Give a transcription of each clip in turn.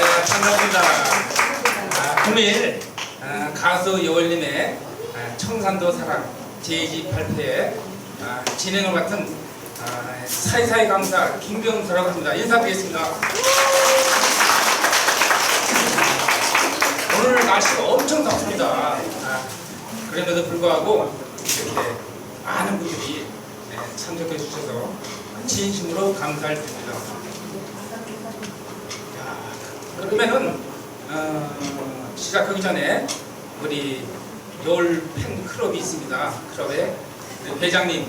네, 반갑습니다. 아, 금일 아, 가수 여월님의 아, 청산도 사랑 제28회에 아, 진행을 맡은 아, 사이사이 강사 김경수라고 합니다. 인사드리겠습니다. 오늘 날씨가 엄청 덥습니다. 아, 그럼에도 불구하고 이렇게 많은 분들이 네, 참석해 주셔서 진심으로 감사를 드립니다. 야, 그러면은 어, 시작하기 전에 우리 열 팬클럽이 있습니다. 우리 회장님,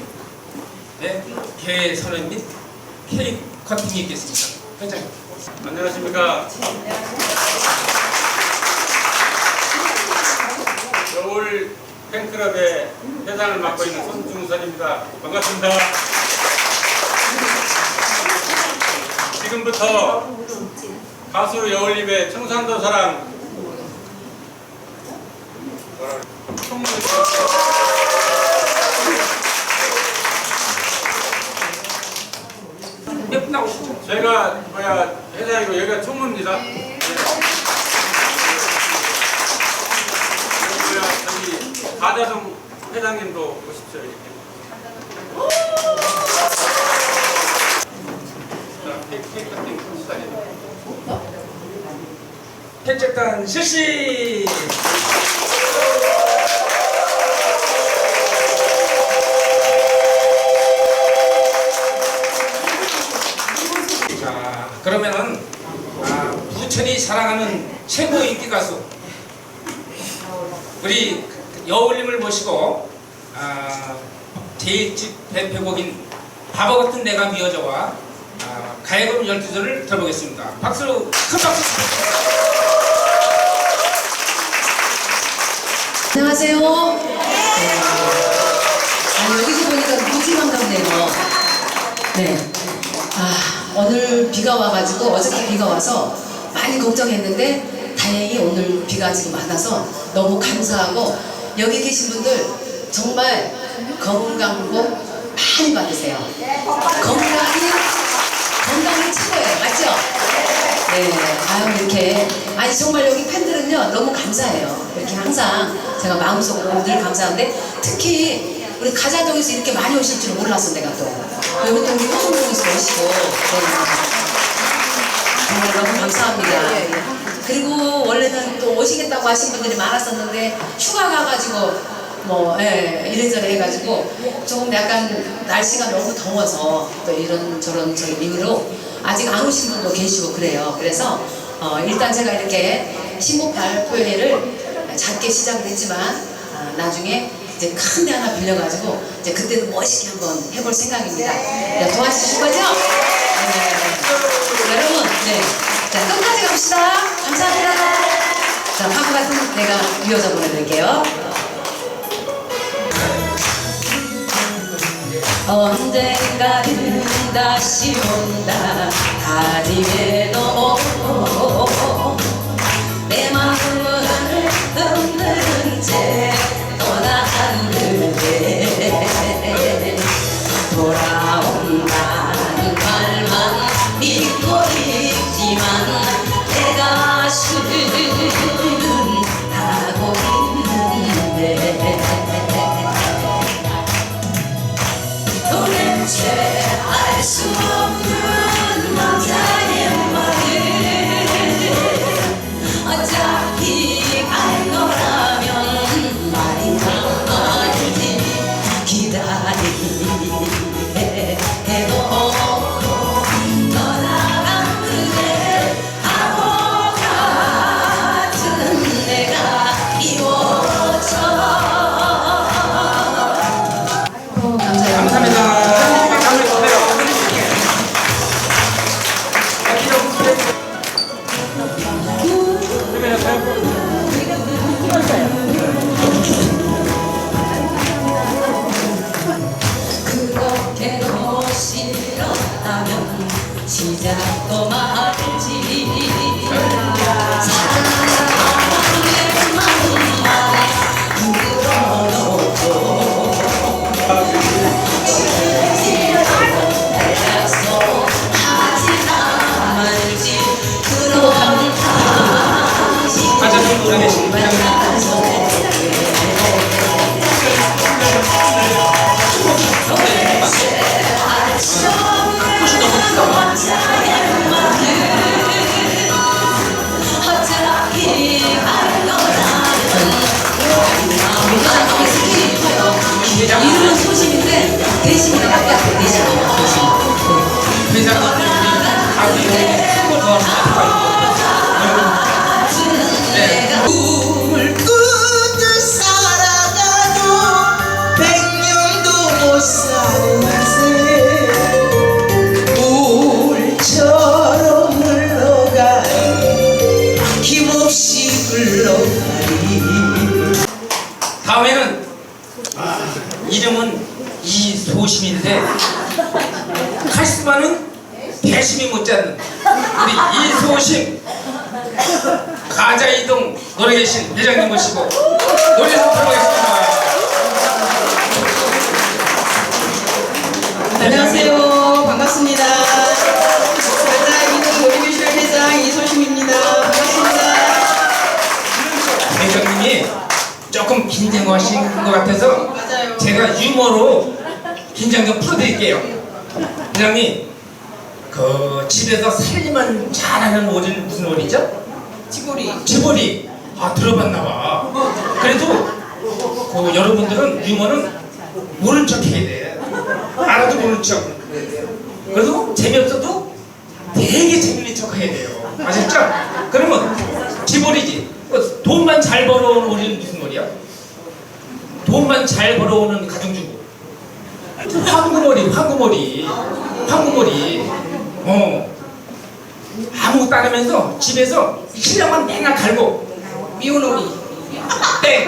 네, 개 선언 및 케이크 커팅이 있겠습니다. 회장님. 안녕하십니까. 겨울 팬클럽의 회장을 맡고 있는 손중선입니다. 반갑습니다. 지금부터 가수 여울님의 청산도 사랑 몇 분 나오시죠? 저희가 뭐야 회장이고 여기가 총무입니다. 네. 뭐야 저기 가자동 회장님도 오십시오 이렇게. 팬책단 실시! 자, 그러면은 아, 부천이 사랑하는 최고 인기 가수 우리 여울님을 모시고 아, 제1집 대표곡인 바보 같은 내가 미워져와 아, 가야금 12절을 들어보겠습니다. 박수, 큰 박수! 안녕하세요. 네. 아, 여기서 보니까 무지만 같네요. 네. 아, 오늘 비가 와가지고 어저께 비가 와서 많이 걱정했는데 다행히 오늘 비가 지금 안 와서 너무 감사하고 여기 계신 분들 정말 건강 복 많이 받으세요. 건강이 건강이 최고예요. 맞죠? 네, 아유 이렇게 아니 정말 여기 팬들은요 너무 감사해요. 이렇게 항상 제가 마음속으로 늘 감사한데 특히 우리 가자동에서 이렇게 많이 오실 줄 몰랐어 내가 또 여기 또 우리 호송동에서 오시고 네. 정말 너무 감사합니다. 그리고 원래는 또 오시겠다고 하신 분들이 많았었는데 휴가 가가지고 뭐 예, 이래저래 해가지고 조금 약간 날씨가 너무 더워서 또 이런 저런 저 이유로 아직 안 오신 분도 계시고 그래요. 그래서 어, 일단 제가 이렇게 신곡 발표회를 작게 시작을 했지만 아, 나중에 이제 큰 데 하나 빌려가지고 이제 그때도 멋있게 한번 해볼 생각입니다. 네, 도와주실 거죠? 네. 여러분, 네. 자, 끝까지 갑시다. 감사합니다. 자, 화구 같은 내가 이어져 보내드릴게요. 언젠가는 다시 온다. 다짐에 넘어. 내 마음을 흔드는 채 카리스마는 배심이 못지않는 우리 이소심 가자이동 노래 계신 회장님 모시고 노래 좀 들어보겠습니다. 안녕하세요. 반갑습니다. 가자이동 노래교실 회장 이소심입니다. 반갑습니다. 회장님이 조금 긴장하신 것 같아서 맞아요. 제가 유머로 긴장 좀 풀어드릴게요. 회장님, 그 집에서 살림만 잘하는 오리는 무슨 오리죠? 치고리. 지보리. 아 들어봤나 봐. 그래도 그 여러분들은 유머는 모른 척 해야 돼. 알아도 모른 척. 그래도 재미없어도 되게 재밌는 척 해야 돼요. 아셨죠? 그러면 지보리지. 그 돈만 잘 벌어오는 오리는 무슨 오리야? 돈만 잘 벌어오는 가정주부. 황금오리, 황금오리, 황금오리. 어. 아무것도 안 하면서 집에서 신랑만 맨날 갈고 미운 오리. 땡!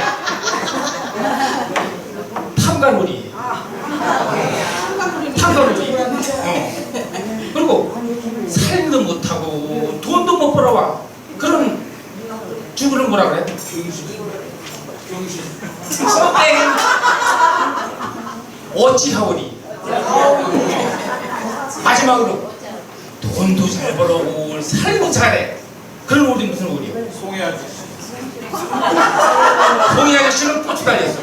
탕가놀이. 탕가놀이. 어. 그리고 살도 못하고 돈도 못 벌어와. 그런 주부를 뭐라 그래? 땡! 어찌하오리. 마지막으로 돈도 잘 벌어오고 살도 잘해. 그런 우리 무슨 우리요? 송혜 아저씨. 동희 아저씨는 달렸어.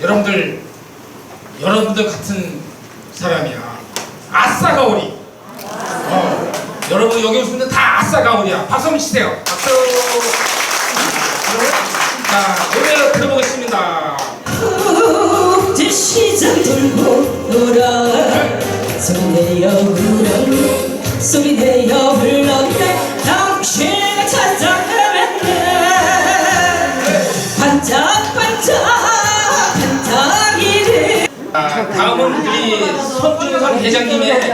여러분들, 여러분들 같은 사람이야. 아싸 가오리. 어, 여러분 여기 분들 다 아싸 가오리야. 박수 한번 치세요. 박수. 자, 노래 들어보겠습니다. 제 시장 돌고 돌아 소리내어 울었네 소리내어 불렀네 당신을 찾아 헤맸네 반짝반짝 반짝이를 아, 다음은 우리 손준선 회장님의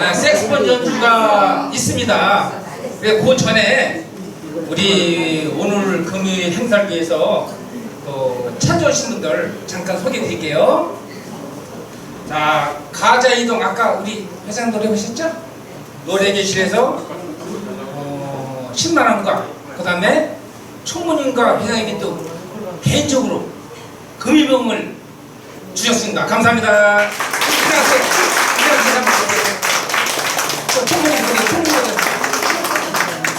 아, 색스폰 연주가 있습니다. 그 전에 우리 오늘 금요일 행사를 위해서 어, 찾아오신 분들 잠깐 소개해 드릴게요. 자, 가자 이동 아까 우리 회장 노래 보셨죠? 노래교실에서 어, 10만 원과 그 다음에 총무님과 회장님이 또 개인적으로 금일봉을 주셨습니다. 감사합니다. 총무님 보내, 총무님.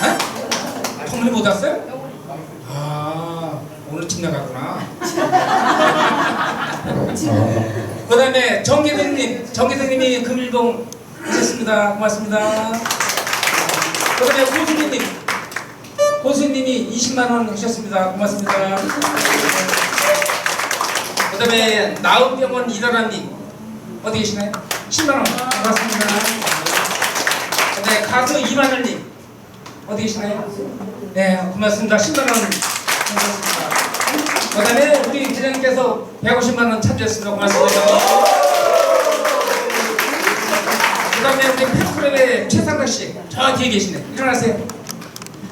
어? 총무님 못 왔어요? 아, 오늘 집 나갔구나. 그 다음에 정계등님, 정계등님이 금일봉 하셨습니다. 고맙습니다. 그 다음에 고수님님, 고수님이 20만원 하셨습니다. 고맙습니다. 그 다음에 나은병원 이다라님 어디 계시나요? 10만원 고맙습니다. 그 다음에 가수 이만월님 어디 계시나요? 네 고맙습니다. 10만원 고맙습니다. 그 다음에 우리 회장님께서 150만원 참여했습니다. 고맙습니다. 그 다음에 우리 팬클럽의 최상덕 씨, 저 뒤에 계시네. 일어나세요.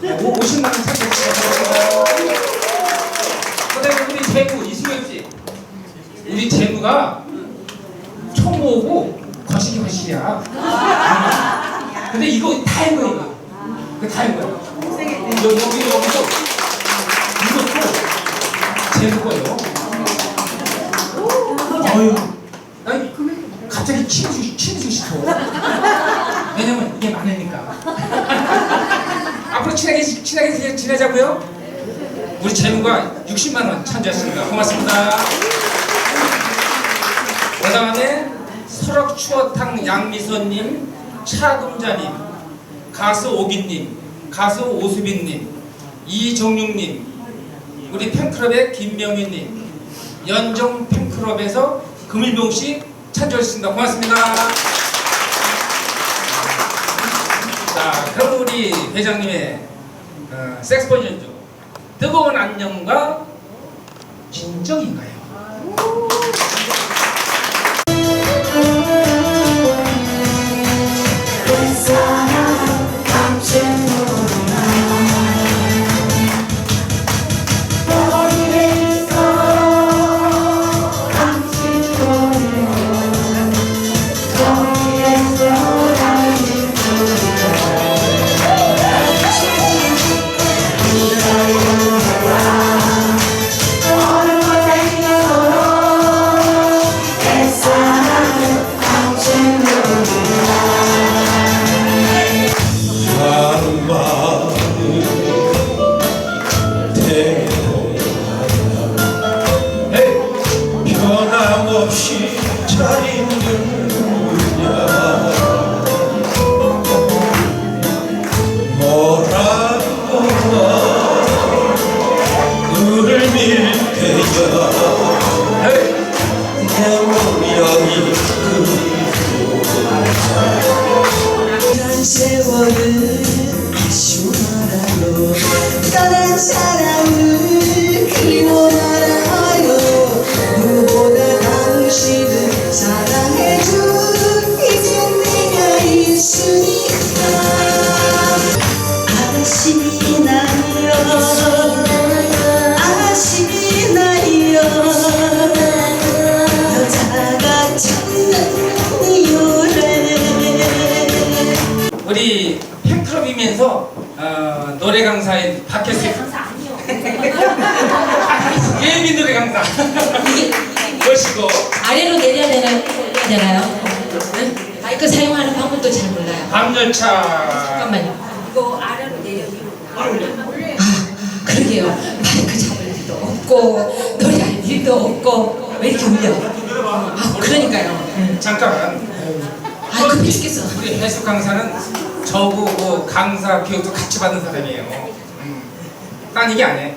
네, 50만원 참여했습니다. 고맙습니다. 그 다음에 우리 재구 이수경 씨. 우리 재무가 총무고 거시기 거시기야. 근데 이거 다한 거야. 그다 한 거야. 여기, 여기, 이것도 재무 거예요. 어휴. 아니, 갑자기 친해지고, 친해지고 싶어. 왜냐면 이게 많으니까. 앞으로 친하게, 친하게 지내자고요. 우리 재무가 60만 원 찬조했습니다. 고맙습니다. 그 다음에 설악추어탕 양미선님, 차금자님, 가수 오기님, 가수 오수빈님, 이정육님, 우리 팬클럽의 김명희님, 연정 팬클럽에서 금일봉씨 찬조했습니다. 고맙습니다. 우리 회장님의 어, 색스폰 연주 뜨거운 안녕과 진정인가요? 아, 그러니까요. 응. 잠깐만 아, 급해 죽겠어. 우리 해수 강사는 저보고 강사 교육도 같이 받은 사람이에요 음. 딴 얘기 안 해.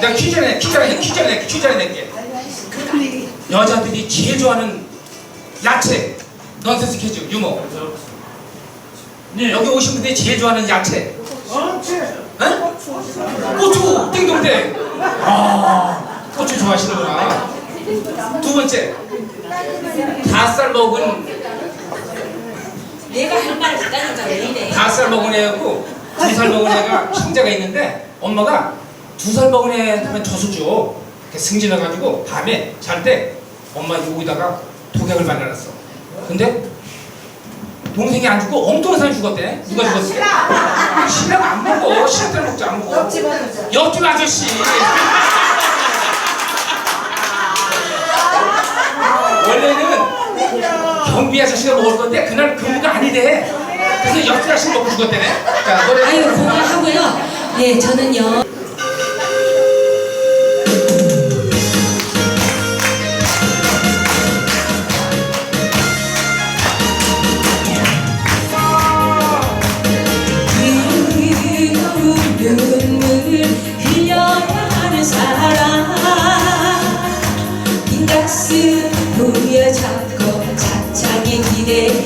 내가 퀴즈 내, 퀴즈 내, 퀴즈 내, 퀴즈 낼게. 여자들이 제일 좋아하는 야채, 넌센스 퀴즈, 유머. 네, 여기 오신 분들이 제일 좋아하는 야채. 응? 고추, 띵동댕. 아, 고추 좋아하시는구나. 두 번째, 닷살 먹은 내가 할말 있다니까 왜 이래 다살 먹은 애하고 두 살 먹은 애가 형제가 있는데 엄마가 두 살 먹은 애한테 저수죠. 이렇게 승진해가지고 밤에 잘 때 엄마 여기다가 독약을 발라놨어. 근데 동생이 안 죽고 엉뚱한 사람이 죽었대. 누가 죽었어? 신랑 안 먹어. 신랑 먹지 안 먹어. 옆집 아저씨. 원래는 경비 아저씨가 먹을 건데 그날 근무가 아니래. 그래서 옆집 아저씨 먹고 죽었대네. 자 노래. 아유, 그만하고요. 예, 저는요. 눈물을 흘려야 하는 사람 빈 가슴 부여잡고 차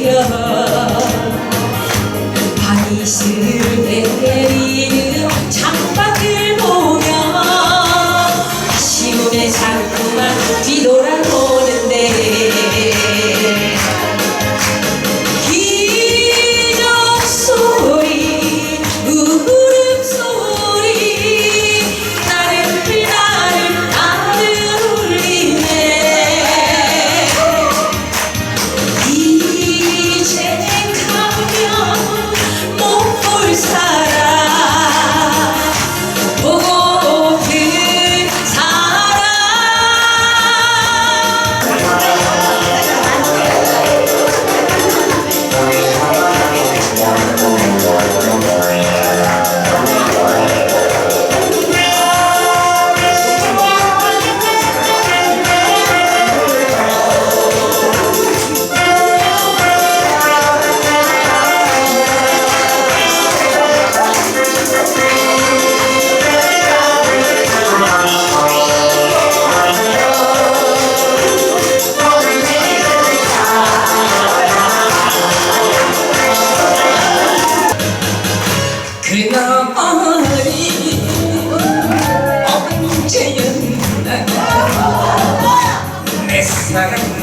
Instagram.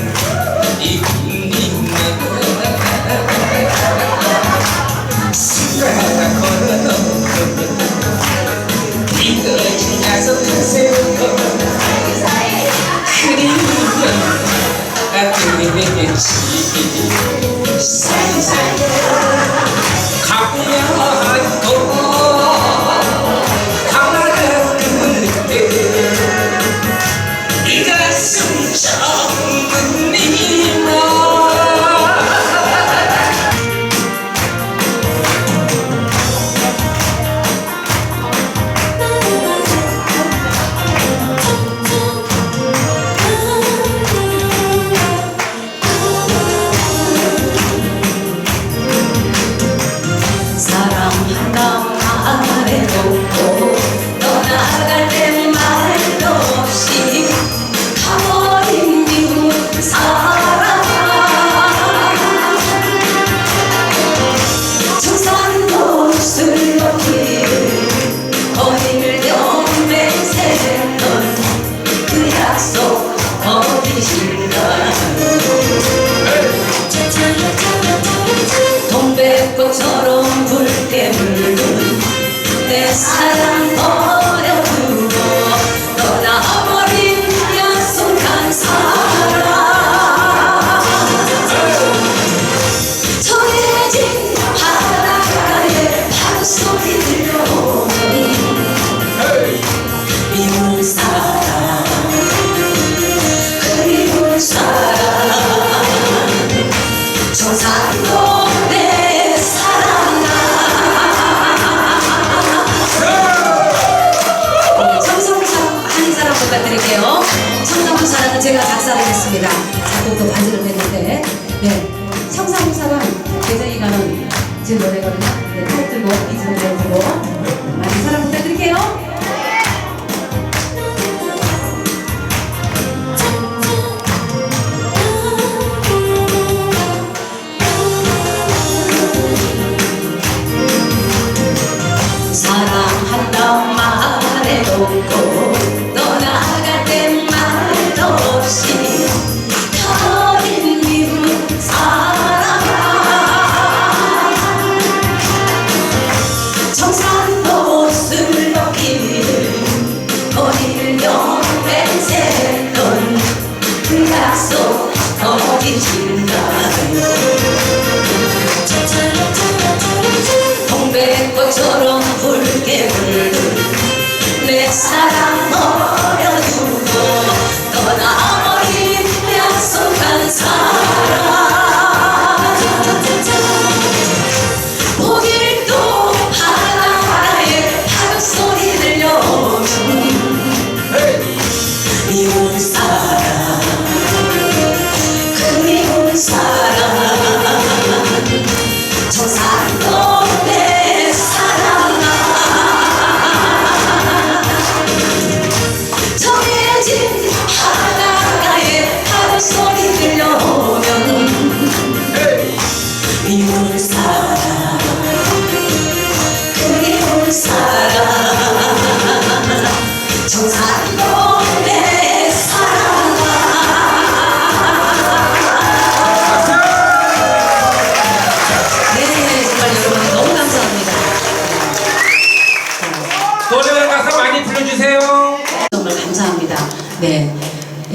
네.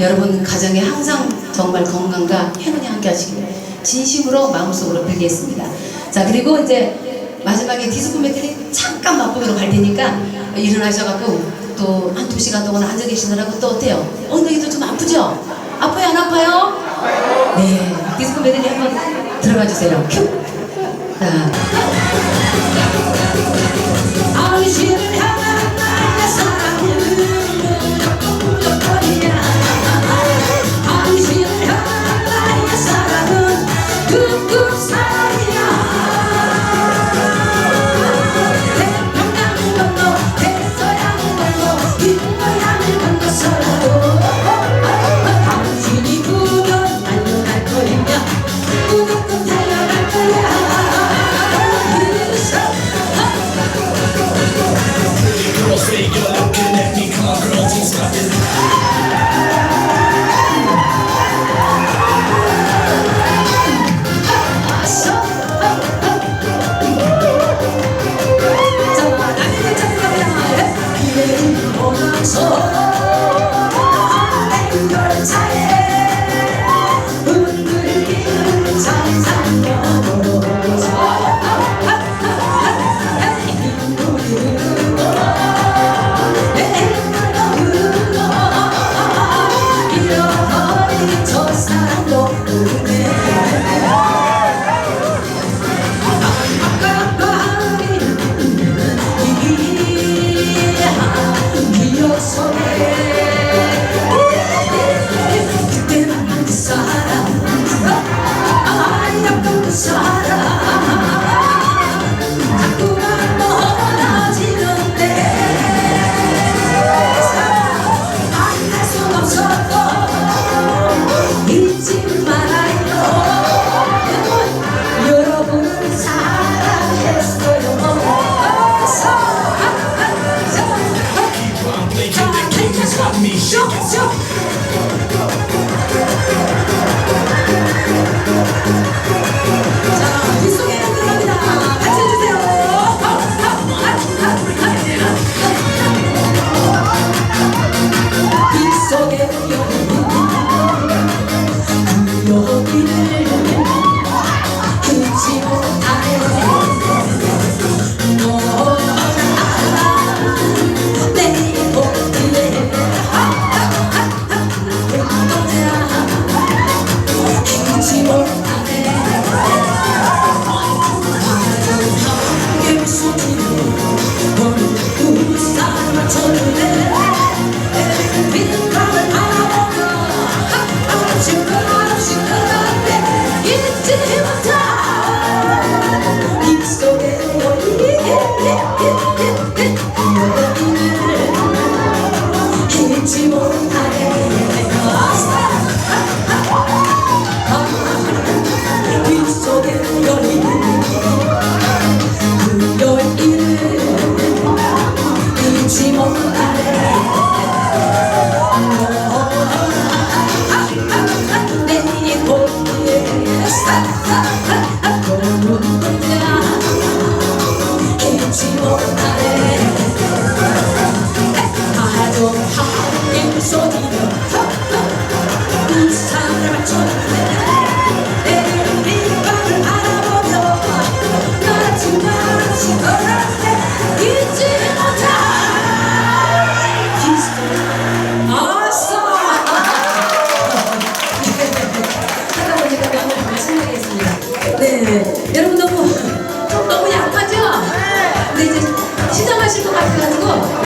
여러분 가정에 항상 정말 건강과 행운이 함께 하시길 진심으로 마음속으로 빌겠습니다. 자, 그리고 이제 마지막에 디스코 매트리 잠깐 맛보기로 갈 테니까 일어나셔갖고 또 한 두 시간 동안 앉아 계시느라고 또 어때요? 엉덩이도 좀 아프죠? 아파요 안 아파요? 네 디스코 메들리 한번 들어가 주세요 큐! 자. 아버지는 하나